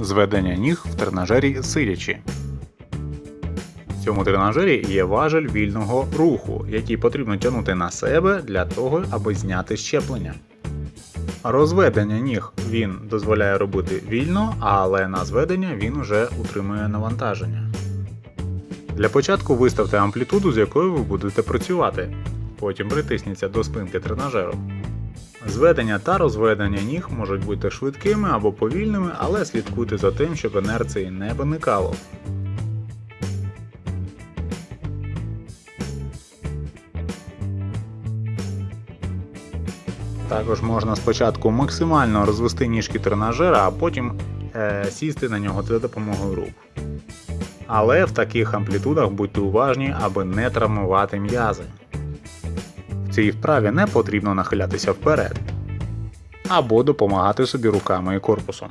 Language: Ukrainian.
Зведення ніг в тренажері сидячи. В цьому тренажері є важель вільного руху, який потрібно тягнути на себе для того, аби зняти щеплення. Розведення ніг він дозволяє робити вільно, але на зведення він уже утримує навантаження. Для початку виставте амплітуду, з якою ви будете працювати. Потім притисніться до спинки тренажеру. Зведення та розведення ніг можуть бути швидкими або повільними, але слідкуйте за тим, щоб інерції не виникало. Також можна спочатку максимально розвести ніжки тренажера, а потім е, сісти на нього за допомогою рук. Але в таких амплітудах будьте уважні, аби не травмувати м'язи. Цій вправі не потрібно нахилятися вперед або допомагати собі руками і корпусом.